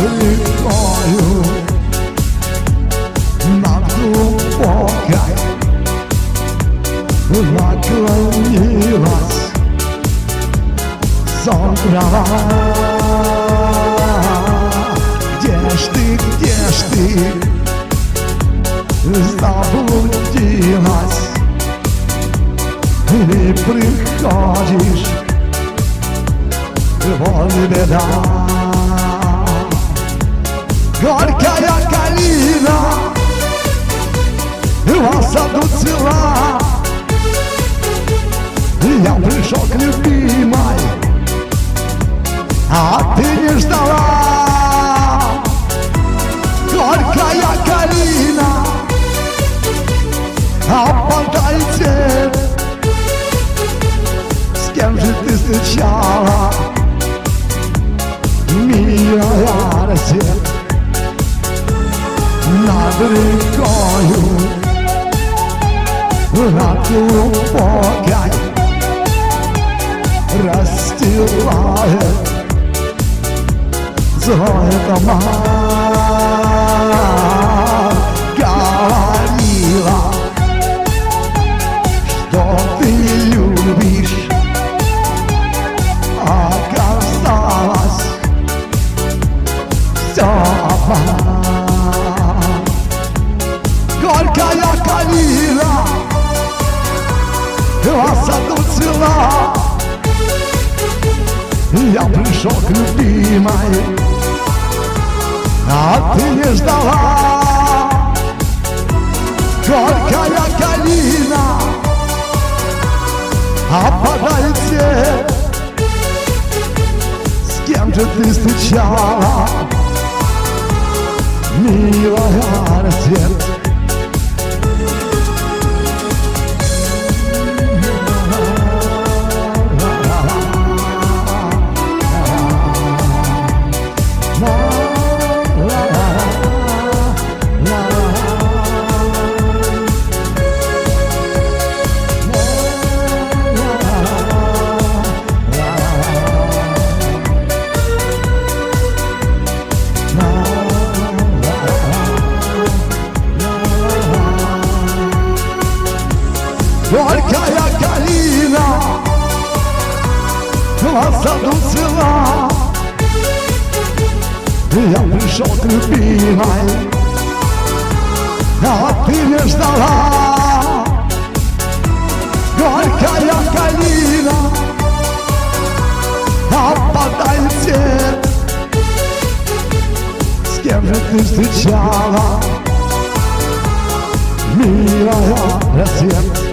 рекою Над глубокой наклонилась сон трава Где ж ты, где ж ты? Заблудилась Или приходишь вот беда Горькая калина В саду цела Я пришел к любимой А ты не ждала. Горькая калина Опадайте С кем же ты встречала? Милая Россия Рекою Над глубокой Расстилает Злое дома Говорила Что ты любишь? Оказалось Все обман Горькая калина В саду цела Я пришел к любимой А ты не ждала. Горькая калина Опадает свет. С кем же ты встречала? Милая рассвет Горькая калина В саду цела Я пришел к любимой А ты не ждала. Горькая калина Опадает свет С кем же ты встречала? Милая рассвет